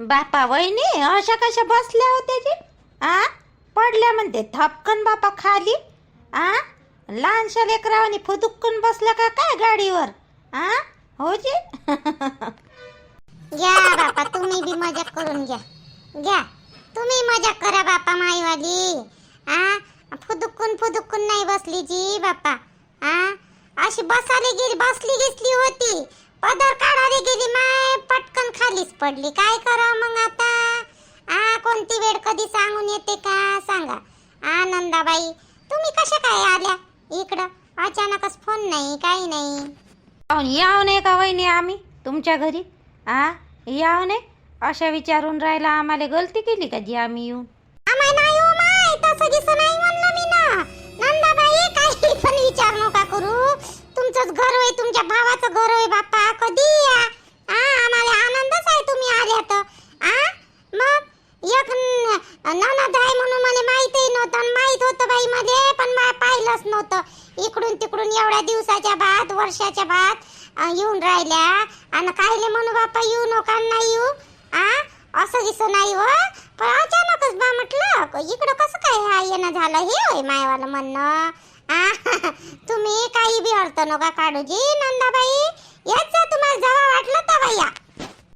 बापा वहिनी अशा कशा बसल्या होत्या जी आ? पडल्या म्हणते थपकन बापा खाली. आ? लहानशा लेकरावानी फुदुक्कन बसल्या का काय गाडीवर? आ? हो जी. घ्या बापा तुम्ही बी मजा करून घ्या. घ्या. तुम्ही मजा करा बापा माईवाली. आ? फुदुकून फुदुकून नाही बसली जी बापा. आ? अशी बसाली गेली बसली घेतली होती. पदर काढायला गेली माय पटकन खालीच पडली. काय करा मग आता? आ कोणती वेळ कधी सांगून येते का? सांगा. आ नंदाबाई तुम्ही कशा काय आल्या? इकडं. अचानकच फोन नाही काही नाही. पाहून याव नाही का वहिनी आम्ही? तुमच्या घरी? आ याव नाही? अशा विचारून राहिला आम्हाला गलती केली का जी आम्ही येऊन? आम्हाला नाही हो माय. तसं दिसं नाही तुमचंच घर होय तुमच्या भावाचं घर होय बाप्पा कधी या? आ आम्हाला आनंदच आहे तुम्ही आल्या तर आ मग एक ननद आहे म्हणून मला माहितही नव्हतं माहीत होतं बाई मध्ये पण मला पाहिलंच नव्हतं. इकडून तिकडून एवढ्या दिवसाच्या बाद वर्षाच्या बाद येऊन राहिल्या. आणि कायले म्हणू बाप्पा येऊ नका नाही येऊ. आ असं दिसं नाही हो. पण अचानकच बा म्हटलं इकडं कसं काय हा येणं झालं? हे होय मायवालं म्हणणं. तुम्ही काही बी अर्थ नका काढूजी नंदाबाई येत जा तुम्हाला जेव्हा वाटलं तेव्हा या.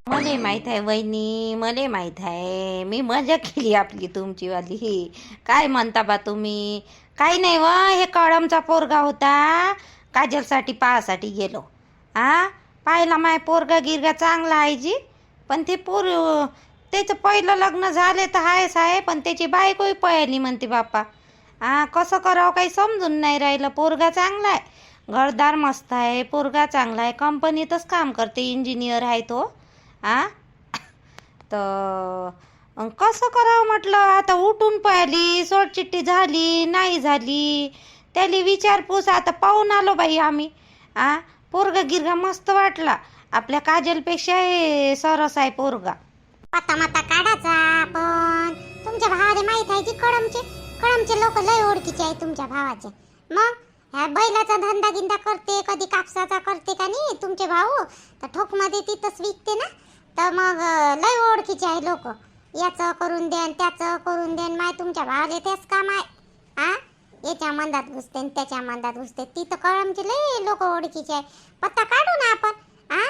मले माहीत आहे वहिनी मले माहीत आहे. मी मजा केली आपली तुमची वाली. काय म्हणता बा तुम्ही? काही नाही व हे कळमचा पोरगा होता. काजलसाठी पाहासाठी गेलो. हा पाहिला माय पोरगा गिरगा चांगला आहे जी. पण ते पोर त्याचं पहिलं लग्न झाले तर आहेच आहे पण त्याची बायकोही पळाली म्हणते बापा. हा कसं करावं काही समजून नाही राहिलं. पोरगा चांगला आहे. घरदार मस्त आहे. पोरगा चांगला आहे. कंपनीतच काम करते. इंजिनियर आहे तो. आ? तर कसं करावं म्हटलं? आता उठून पाहिली सोडचिट्टी झाली नाही झाली. त्याली विचारपूस आता पाहून आलो बाई आम्ही. आ? पोरगा गिरगा मस्त वाटला. आपल्या काजलपेक्षा हे सरस आहे पोरगा. पत्ता मता काढायचा पण तुमच्या भावाला माहीत आहे की कळमचे आमचे लोक लय ओळखीचे आहे तुमच्या भावाचे. मग? ह्या बैलाचा धंदा गिंदा करते कधी कापसाचा करते का नाही तुमचे भाऊ? तर ठोकमध्ये तिथंच विकते ना? तर मग लय ओळखीचे आहे लोक. याचं करून देन त्याचं करून देन माय तुमच्या भावाले तेच काम आहे. आ? याच्या मंदात घुसते आणि त्याच्या मंदात घुसते. तिथं कळमचे लय लोक ओळखीचे आहे. पत्ता काढू ना आपण. आ?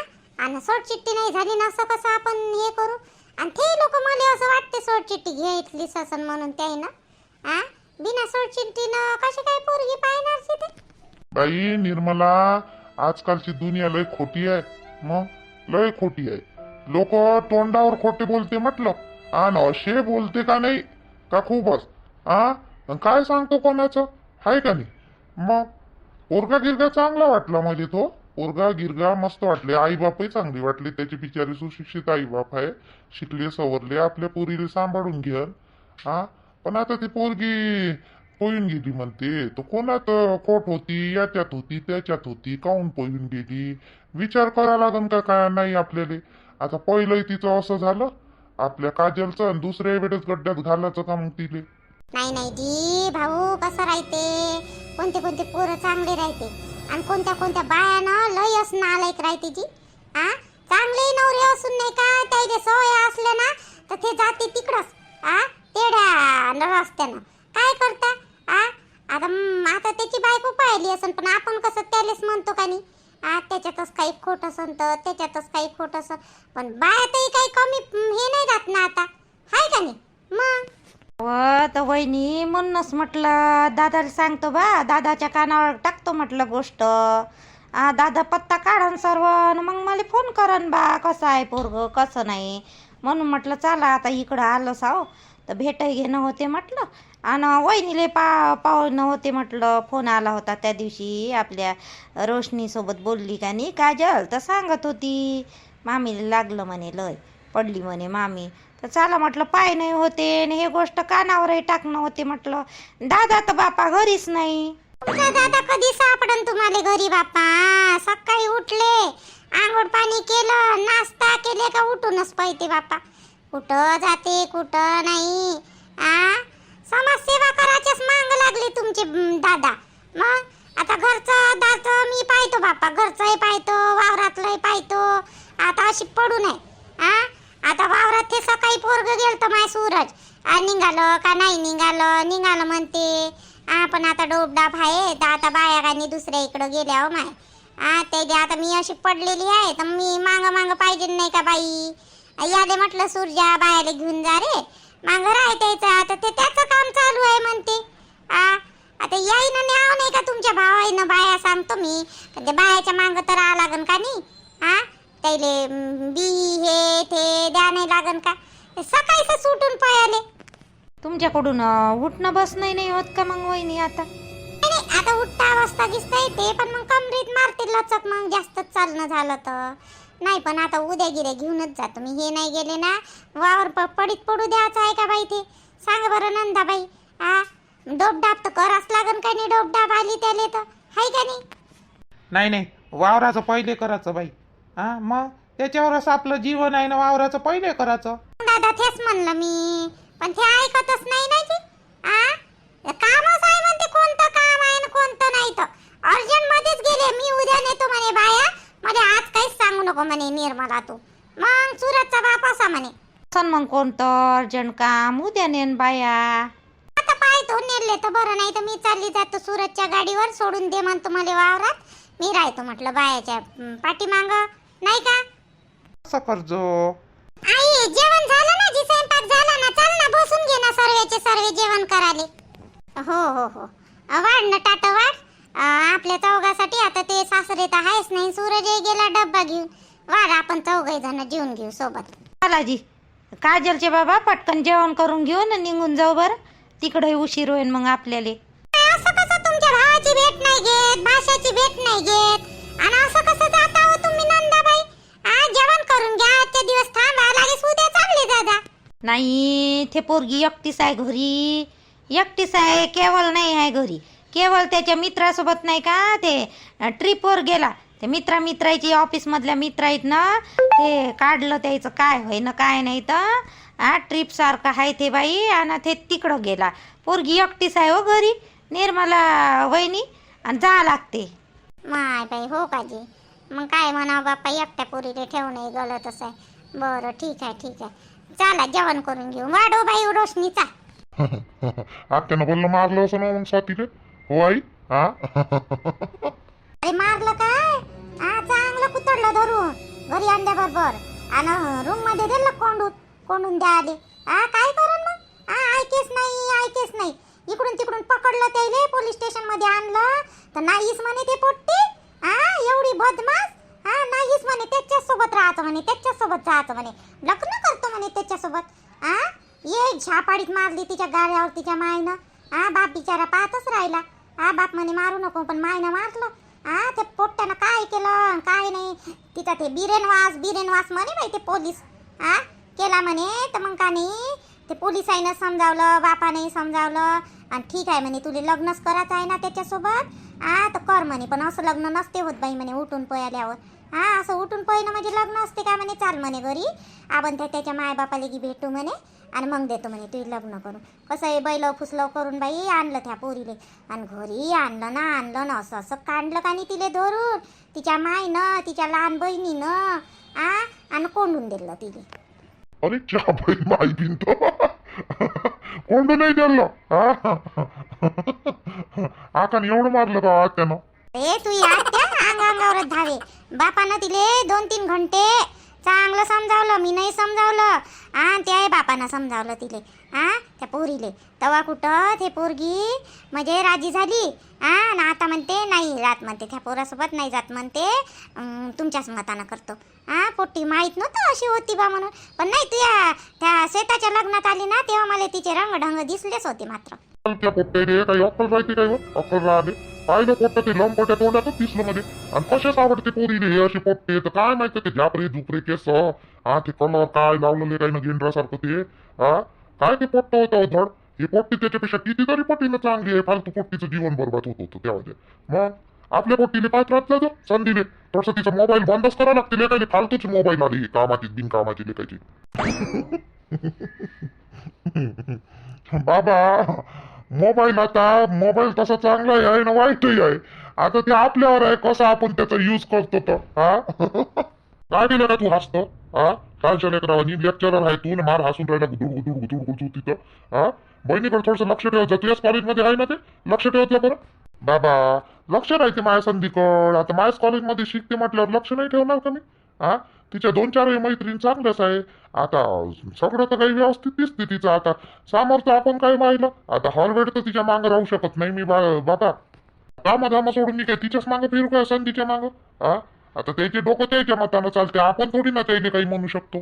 आणि सोडचिट्टी नाही झाली ना असं कसं आपण हे करू? आणि ते लोक मला असं वाटते सोडचिट्टी घेतली ससन म्हणून त्याही ना? आ? बिना कशी काय पोरगी पाहणार बाई निर्मला आजकालची दुनिया लय खोटी आहे. मग? लय खोटी आहे. लोक तोंडावर खोटे बोलते म्हटलं. हा ना असे बोलते का नाही? का खूपच? हा अन काय सांगतो कोणाचं? हाय का नाही? मग? पोरगा गिरगा चांगला वाटला म्हणजे तो. पोरगा गिरगा मस्त वाटले. आई बापही चांगली वाटली. त्याची बिचारी सुशिक्षित आई बाप आहे. शिकले सवरले. आपल्या पोरीला सांभाळून घेन. हा पण आता ती पोरगी पळून गेली म्हणते. तो कोणात कोट होती याच्यात होती त्याच्यात होती काऊन पळून गेली? विचार करा लागन का काय? नाही आपल्याला. आता पहिलंही तिचं असं झालं. आपल्या काजलचं आणि दुसऱ्या वेळेस गड्ड्यात घालायचं का मग तिले? नाही नाही जी भाऊ कसं राहते? कोणते कोणते पोरं चांगले राहते? आणि कोणत्या कोणत्या बायानं लय असं आलायक राहते जी आ? चांगले नवरे असून नाही का? रस्त्यानं. काय करता? आ? आता आता त्याची बायको पाहिली असन पण आपण कसं त्यालेच म्हणतो का नाही? आ त्याच्यातच काही खोट असन तर त्याच्यातच काही खोट असन. पण बायातही काही कमी हे नाही जात ना आता. हाय का नाही? मग? व तर वहिनी म्हणूनच म्हटलं दादाला सांगतो बा दादाच्या कानावर टाकतो म्हटलं गोष्ट. आ दादा पत्ता काढन सर्व मग मला फोन करन बा कसं आहे पोरग कसं नाही. म्हणून म्हटलं चला आता इकडं आलं साव तर भेटही घेणं होते म्हटलं. आणि वहिनीले पा पाहुणं होते म्हटलं. फोन आला होता त्या दिवशी आपल्या रोशनीसोबत बोलली का नाही. काजल तर सांगत होती. मामीला लागलं म्हणे लय पडली म्हणे मामी. तर चला म्हटलं पाय नाही होते आणि हे गोष्ट कानावरही टाकणं होते म्हटलं. दादा तर बापा घरीच नाही. दादा कधी सापडन तुम्हाला घरी बापा? सकाळी उठले आंघोळ पाणी केलं नाश्ता केले का उठूनच पाहिजे बापा? कुठं जाते कुठं नाही? आ? समाजसेवा करायचीच मांग लागली तुमचे दादा. मग? आता घरचं दाचं मी पाहतो बापा घरचंही पाहतो वावरातलंही पाहतो. आता अशी पडू नये. आ? आता वावरात ते सकाळी पोरग गेलतं माय सूरज. आ निघालं का नाही निघालं? निघालं म्हणते. आपण पण आता डोबडाप आहे. तर आता बाया गाणी दुसऱ्या इकडं गेल्या हो माय. आ ते आता मी अशी पडलेली याले म्हटलं सूर्या बायाला घेऊन जा रे. मांग राय त्याचं आता ते त्याचं काम चालू आहे म्हणते. आ आता याईनं न्याव नाही का तुमच्या भावाईनं? बाया सांगतो मी. ते बायाच्या मांग तर आ लागन का नाही? हा त्याले बी हे ते द्या नाही लागन का? सकाळीच सुटून पळाले. तुमच्याकडून उठणं बसणं नाही होत का मग वहिनी आता? नाही, नाही, आता उठता अवस्था दिसता येते पण मग कमरीत मारते लचक मग जास्तच चालणं झालं तर. नाही पण आता उद्या गिरे घेऊनच जातो. मी हे नाही गेले ना वावर प- पडीत पडू द्यायचं आहे का बाई ते? सांग बरं नंदाबाई. आ डोबडाप तर करावंच लागन का नाही डोबडाप आली त्याले तर? हाय का नाही? नाही नाही. वावराचं पहिले करायचं बाई. हा मग? त्याच्यावरच आपलं जीवन आहे ना वावराचं पहिले करायचं. दादा तेच म्हणलं मी. पण ते ऐकतच नाही ना ते. आ? कामच आहे म्हणते कोणतं काम आहे आणि कोणतं नाही तर. अर्जंट मध्येच गेले मी उद्या नेतो म्हणे बाया. मला आज काहीच सांगू नको म्हणे निर्मला तू. मग सुरतचा बाप असा म्हणे. सन मग कोणतं अर्जंट काम? उद्या नेन बाया. आता पाहतो नेले तर बरं नाही तर मी चालली जातो सुरतच्या गाडीवर सोडून दे म्हणतो मला वावरात. मी राहतो म्हटलं बायाच्या पाठीमाग. नाही का? असं करजो? आई जेवण झालं ना? जी स्वयंपाक झाला ना? चल ना बसून घे ना सर्वेचे सर्वे जेवण कराले हो हो हो. वाढ ना टाट वाढ. आपल्या चौघासाठी आता ते सासरे तर आहेच नाही. सूरज गेला डब्बा घेऊन. वाढ आपण चौघही जण जेवून घेऊ सोबत. बालाजी काजलचे बाबा पटकन जेवण करून घेऊन आणि निघून जाऊ बरं. तिकडे उशीर होईल मग आपल्याला. काय असं कसं तुमच्या भावाची भेट नाही घेत भाषाची भेट नाही घेत? आणि असं कसं जाता हो तुम्ही नंदाबाई? जेवण करून घ्या आजचे दिवस थांबा लागेच उद्या चालले दादा नाही ते पोरगी एकटीच आहे घरी. एकटीच आहे केवळ नाही आहे घरी. केवळ त्याच्या मित्रासोबत नाही का? ते ट्रिपवर गेला. ते मित्रा मित्राची ऑफिसमधल्या मित्र आहेत ना ते काढलं त्याचं काय होय ना काय नाही तर हा ट्रिप सारखं आहे ते बाई आणि ते तिकडं गेला. पोरगी एकटीच आहे हो घरी निर्मला वहिनी आणि जा लागते. माय बाई हो काजी. मग काय म्हणावं बाप्पा एकट्या पोरीले ठेवणे गलतच आहे. बरं ठीक आहे ठीक आहे. चला जेवण करून घेऊ. वाढो बाई रोशनीचा. आत्यानं बोललं मारलं असं ना मग स्वातीले हो आई हा? अरे मारलं काय? हा चांगलं कुतडलं धरून. घरी आणल्याबरोबर. आणि रूममध्ये दिलं कोंडून. कोंडून द्या आले हा काय करण मग? हा ऐकेच नाही ऐकेच नाही. इकडून तिकडून पकडलं त्याले पोलीस स्टेशनमध्ये आणलं. तर नाहीच म्हणे ते पोट्टी. हा एवढी बदमाश. हा नाहीच म्हणे त्याच्याच सोबत राहायचं म्हणे त्याच्याच सोबत जायचं म्हणे. लग्न करतो म्हणे त्याच्यासोबत. हा ये झापाडीत मारली तिच्या गाड्यावर तिच्या मायनं. हा बाप बिचारा पाहतच राहिला. हा बाप म्हणे मारू नको पण मायनं मारलं हा ते पोट्ट्यानं काय केलं काय नाही. तिचा ते बिरेनवास बिरेनवास म्हणे बाई ते पोलीस. हा केला म्हणे तर मग का नाही? ते पोलिसाईनं समजावलं बापाने समजावलं. आणि ठीक आहे म्हणे तुला लग्नच करायचं आहे ना त्याच्यासोबत? हा तर कर म्हणे पण असं लग्न नसते होत बाई म्हणे उठून पळाल्यावर. हा असं उठून पळणं म्हणजे लग्न असते का म्हणे? चाल म्हणे घरी. आपण त्या त्याच्या मायबापाला की भेटू म्हणे. आणि मग देतो म्हणे तू लग्न करून. कसं आहे बैल फुसलं करून बाई आणलं त्या पोरीले. आणि घरी आणलं ना आणलं ना असं असं काढलं का नाही तिले धरून. तिच्या मायनं तिच्या लहान बहिणीनं आ आणि कोंडून दिलं तिले. अरे चहा बाई माई भिंत कोंड नाही दिलं. आकाने एवढं मारलं का आत्यानं? ए तू याद त्या अंग अंगावरच धावे. बापानं तिले दोन तीन घंटे चांगलं समजावलं मी नाही समजावलं. हा त्या बापानं समजावलं तिले. आ त्या पोरीले. तवा कुठं ते पोरगी? म्हणजे राजी झाली. आ ना आता म्हणते नाही जात म्हणते. त्या पोरासोबत नाही जात म्हणते. तुमच्याच मतानं करतो. आ पोट्टी माहीत नव्हतं अशी होती बा म्हणून. पण नाही तुया त्या शेताच्या लग्नात आली ना तेव्हा मला तिचे रंगढंग दिसलेच होते मात्र. काही अक्कल राहते काय हो? अक्कल राहते. पाहिलं पोट्ट ते लंपट्या तोंडातच दिसलं मध्ये. आणि कशाच आवडते पोरीने हे असे पोट्टे तर काय माहिती ते झापरे झुपरे केस हा? ते कलर काय लावलेले काही ना गेंड्रासारखं ते हा? काय ते पोट्ट होतं धड? हे पोट्टी त्याच्यापेक्षा कितीतरी पट्टीनं चांगली आहे. फालतू पोट्टीचं जीवन बरबाद होत होतं त्यामध्ये मग? आपल्या पोट्टीने पात्रात रात जातो संधीने थोडस तिचा मोबाईल बंदच करावं लागते लेखायले फालतूच मोबाईल आली ही कामाची बिनकामाची लेखायची बाबा! मोबाईल आता मोबाईल तसा चांगलाही आहे ना वाईटही आहे आता ते आपल्यावर आहे कसं आपण त्याचा यूज करतो तर हा काय दिलं का तू हसतो हा कालच्या लेकरावानी लेक्चरर आहे तू न मार हसून राहिला गुदुड गुदुड गुदुड गुदुड तिथं हा बहिणीकडे थोडंसं लक्ष ठेवत जा तुझ्याच कॉलेजमध्ये आहे ना ते लक्ष ठेवत जा बरं बाबा लक्ष राहते माझ्या संधीकड आता माझ्याच कॉलेजमध्ये शिकते म्हटल्यावर लक्ष नाही ठेवणार का मी हा तिच्या दोन चार मैत्रीण चांगल्याच आहे. आता सगळं तर काही व्यवस्थित दिसते तिचं आता. सामर्थ्य आपण काय पाहिलं? आता हॉलवेड तर तिच्या मागं राहू शकत नाही मी बा- बाबा. दामा दामा सोडून मी काय तिच्याच मागं फिरू काय संधीच्या मागं? हा आता त्याचे डोकं त्याच्या मतानं चालते आपण थोडी ना त्याने काही म्हणू शकतो.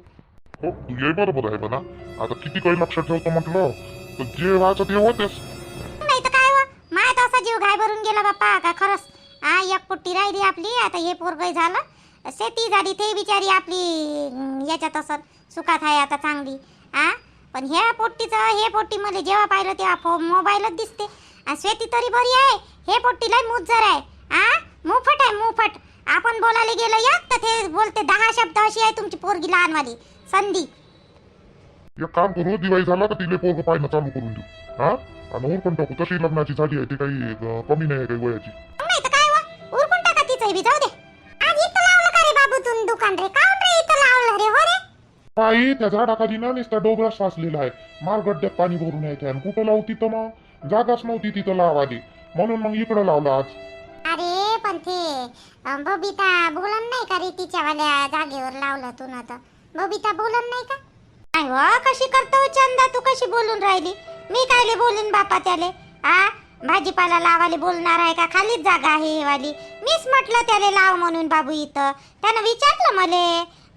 हो हे बरोबर आहे म्हणा. आता किती काही लक्षात ठेवतो म्हटलं तर जे व्हायचं ते होतेच. नाही असा जीव घाय भरून गेला बाप्पा का खरंच. हा एक पुट्टी राहिली आपली आता हे पोरगय झालं. शेती झाली ते बिचारी आपली याच्यात असत सुखात आहे आता चांगली. हा पण ह्या पोट्टीचं हे पोट्टी मला जेव्हा पाहिलं तेव्हा फो मोबाईलच दिसते. आणि शेती तरी बरी आहे हे पोट्टी लय मुजर आहे. हा मुफट आहे मुफट. आपण बोलायला गेलं एक तर ते बोलते दहा शब्द अशी आहे तुमची पोरगी लहानवाली. संधी. एक काम करू दिवाळी झाला का तिले पोरग पाहिलं चालू करून देऊ. हा आणि पण टाकू तशी लग्नाची झाली आहे ती काही अं, कमी नाही आहे काही वयाची. नाही तर काय व? उरकून टाका तिचंही बी जाऊ दे. काही त्या झाडाखाली ना नुसता डोबरा साचलेला आहे. माल गड्ड्यात पाणी भरून येते आणि कुठं लावू तिथं मग? जागाच नव्हती तिथं लावाली म्हणून मग इकडं लावलं आज. अरे पण ते अं, बबिता बोलन नाही का रे तिच्यावाल्या जागेवर लावलं तू ना तर? बबिता बोलन नाही का? नाही वा कशी करतो हो चंदा तू कशी बोलून राहिली? मी कायले बोलीन बापा त्याले आ भाजीपाला लावाले बोलणार आहे का? खालीच जागा आहे हे वाली. मीच म्हटलं त्याले लाव म्हणून बाबू इथं. त्यानं विचारलं मले.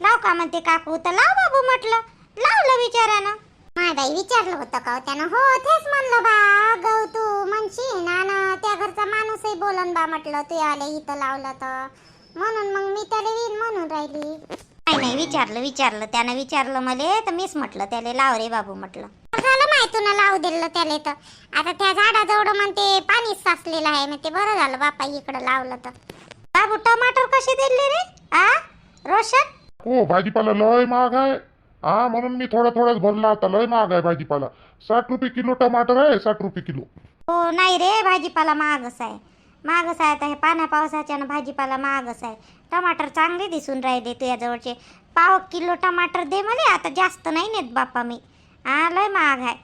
लाव का म्हणते काकू? तर लाव बाबू म्हटलं. लावलं विचारानं माय विचारलं होतं का हो त्यानं? हो तेच म्हणलं बा. गौ तू म्हणशील ना त्या घरचा माणूसही बोलन बा म्हटलं. तू आले इथं लावलं तर. म्हणून मग मी त्याला येईन म्हणून राहिली. नाही नाही विचारलं विचारलं. त्यानं विचारलं मले तर मीच म्हटलं त्याला लाव रे बाबू म्हटलं. झालं माहिती तुला लावू दिलं त्याला तर. आता त्या झाडाजवळ म्हणते पाणीच साचलेलं आहे. मग ते बरं झालं बापा इकडं लावलं तर. बाबू टमाटर कसे दिले रे? आ? रोशन? हो भाजीपाला लय महाग आहे. हा म्हणून मी थोडा थोडाच भरला आता लय महाग आहे भाजीपाला. साठ रुपये किलो टमाटर आहे साठ रुपये किलो. हो नाही रे भाजीपाला महागच आहे. महागच आहे आता हे पाण्या पावसाच्यानं भाजीपाला महागच आहे. टमाटर चांगले दिसून राहिले तुझ्याजवळचे. पाव किलो टमाटर दे मला आता जास्त नाही नेत बाप्पा मी. हा लय महाग आहे.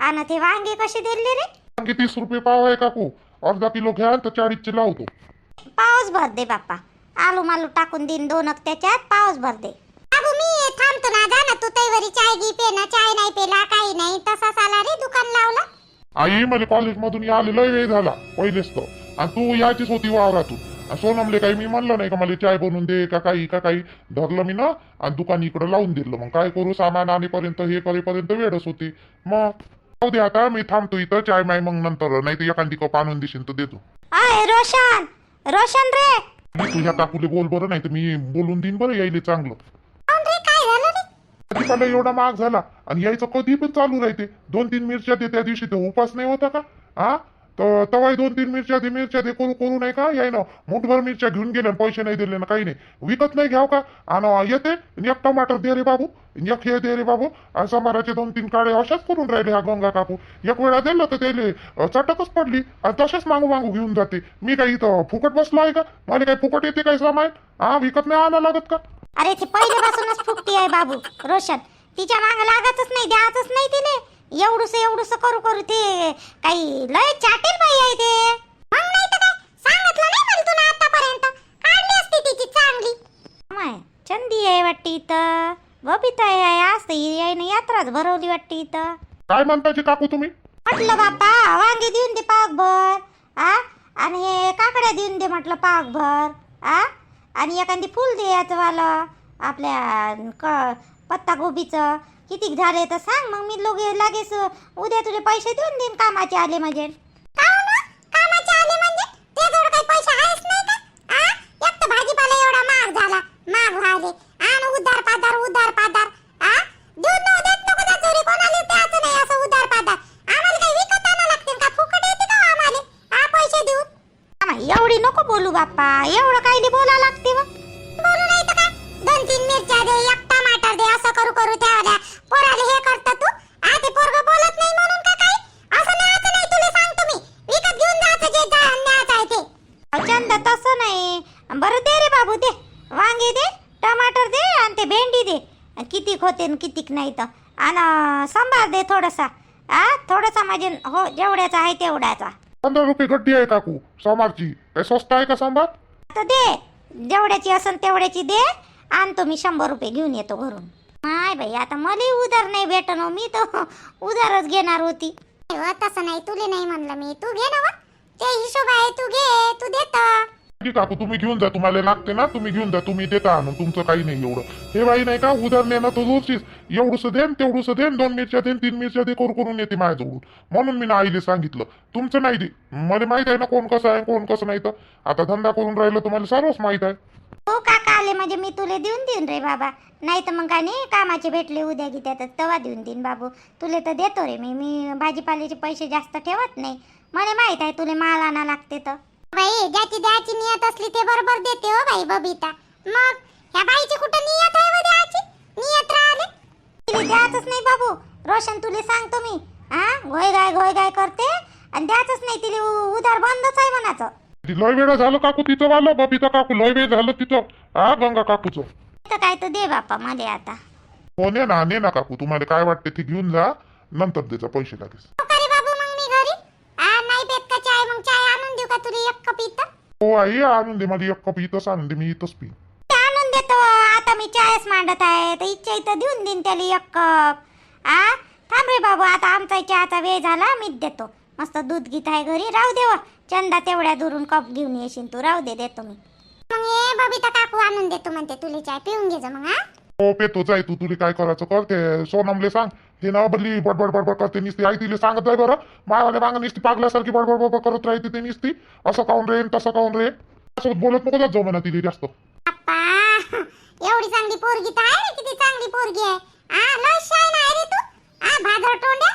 आणि ते वांगे कसे दिले रे? आणखी तीस रुपये पाव आहे काकू. अर्धा किलो घ्या तर चाळीसचे लावतो. पावच भर दे बाप्पा. आलू मालू टाकून देईन दोन त्याच्यात पावच भर दे. बाबू मी थांबतो ना जा ना तू तैवरी चाय घे पे ना चाय नाही पेला काही नाही तसाच आला रे दुकान लावलं. आई मला कॉलेजमधून आले लय वेळ झाला पहिलेच तर. आणि तू याचीच होती वावरातून. सोनमले काही मी म्हणलं नाही का मला चाय बनवून दे का काही का काही. धरलं मी ना आणि दुकान इकडं लावून दिलं. मग काय करू सामान आणेपर्यंत हे करेपर्यंत वेळच होती. मग जाऊ दे आता मी थांबतो इथं चाय माय मग नंतर. नाही तर एखादी कप आणून देशील तर देतो. रोशन रोशन रे. मी तुझ्या काकूले बोल बरं नाही तर मी बोलून देईन बरं यायले चांगलं. भाजीपाला एवढा महाग झाला आणि यायचं कधी पण चालू राहते. दोन तीन मिरच्या दे त्या दिवशी ते उपास नाही होता का? हा तर तवाही दोन तीन मिरच्या दे मिरच्या दे करू करू नाही का? याय ना मुठभर मिरच्या घेऊन गेले आणि पैसे नाही दिले ना काही नाही. विकत नाही घ्याव का? आणि येते एक टमाटर दे रे बाबू. एक हे दे रे बाबू. आणि समाराचे दोन तीन काळे अशाच करून राहिले हा गंगा काकू. एक वेळा दिलं तर त्याले चटकच पडली. आणि तसेच मागू मागू घेऊन जाते. मी काही इथं फुकट बसलो आहे का? मला काही फुकट येते काय सामान? हा विकत नाही आणा लागत का? अरे ती पहिल्यापासूनच फुकटी आहे बाबू. रोशन तिच्यामागे लागतच नाही द्यायचंच नाही तिने एवढूस एवढूस करू करू ते काही लय चाटील बाई आहे ते. मग नाही तर काय? सांगितलं नाही मला तुला आतापर्यंत. काढली असती तिची चांगली. माय चंदी आहे वाटते इथं. बबिता आहे आज तर यायनं यात्राच भरवली वाटते इथं. काय म्हणताची काकू तुम्ही? म्हटलं बापा वांगे देऊन दे पाकभर आ? आणि हे काकड्या देऊन दे म्हटलं पाकभर आ? आणि एखादी फुल दे याचं वालं आपल्या क पत्ता कितीक झाले तर सांग मग मी लोक लगेच उद्या तुझे पैसे देऊन देईन कामाचे आले म्हणजे वांगे दे टमाटर दे आणि ते भेंडी दे. किती कितीक होते आणि कितीक नाही तर. आणि सांबार दे थोडासा. आ थोडासा म्हणजे हो जेवढ्याचा आहे तेवढ्याचा. पंधरा रुपये गड्डी आहे काकू सांबारची. स्वस्त आहे का सांबार? तर दे. जेवढ्याची असन तेवढ्याची दे आणि तुम्ही शंभर रुपये घेऊन येतो घरून. माय बाई आता मला उधार नाही भेटन हो, मी तर उधारच घेणार होती. तसं नाही तुले नाही म्हणलं मी. तू घे ना हो. ते हिशोब आहे तू घे तू देत. ठीक काकू तुम्ही घेऊन जा तुम्हाला लागते ना तुम्ही घेऊन जा तुम्ही देता आणून तुमचं काही नाही एवढं. हे बाई नाही का उधार नेणं तर रोजचीच एवढंसं देन तेवढंसं देन दोन मिरच्या देन तीन मिरच्या दे करू करून येते माझ्याजवळून. म्हणून मी ना आईले सांगितलं तुमचं नाही दे. मला माहीत आहे ना कोण कसं आहे कोण कसं नाही तर. आता धंदा करून राहिलं तुम्हाला सर्वच माहीत आहे. हो काका आले? म्हणजे मी तुले देऊन देईन रे बाबा. नाही तर मग काय नाही कामाचे भेटले उद्या गीत्या त्यात तवा देऊन देईन बाबू. तुले तर देतो रे मी. मी भाजीपाल्याचे पैसे जास्त ठेवत नाही. मला माहीत आहे तुले माल आणा लागते तर. बाई ज्याची द्यायची नियत असली ते बरोबर देते हो बाई बबिता. मग ह्या बाईची कुठं नियत आहे व द्यायची? नियत राहिले. तिला द्यायचंच नाही बाबू. रोशन तुले सांगतो मी. हा घोय गाय घोय गाय करते आणि द्यायचंच नाही तिला उ- उधार बंदच आहे म्हणाचं ती लय वेळा झालं काकू तिचं वालं बबिता काकू लय वेळ झालं तिचं. हा गंगा काकूचं? तर काय तर दे बापा मला आता. हो ने ना ने ना काकू तुम्हाला काय वाटते ते घेऊन जा नंतर द्यायचा पैसे लागेल हो का रे बाबू मग मी घरी आ नाही पेत का चाय मग चाय आणून देऊ का तुला एक कप इथं हो आई आणून दे मला एक कप इथंच आणून दे मी इथंच पी ते आणून देतो आता मी चाळीस मांडत आहे तर इच्छा इथं देऊन देईन त्याला एक कप. आ? थांब रे बाबू आता आमचा चहाचा वेळ झाला मीच देतो. मस्त दूध गीत आहे घरी राहू देव चंदा तेवढ्या दुरून कप घेऊन येशील तू राहू दे देतो मी. मग हे बबिता काकू आणून देतो म्हणते तुला चाय पिऊन घे जा मग हा हो पेतो जाय तू तुला काय करायचं कर ते सोनमले सांग. ते ना बदली बडबड बडबड करते निसती. आई तिला सांगत जाय बरं. मायावाले मागं निसती पागल्यासारखी बडबड बडबड करत राहते ते निसती. असं काऊन रे तसं काऊन रे? असं बोलत नको जात जाऊ म्हणा तिला जास्त. एवढी चांगली पोरगी तर आहे किती चांगली पोरगी आहे. आ लय शान आहे रे तू. आ भादर टोंड्या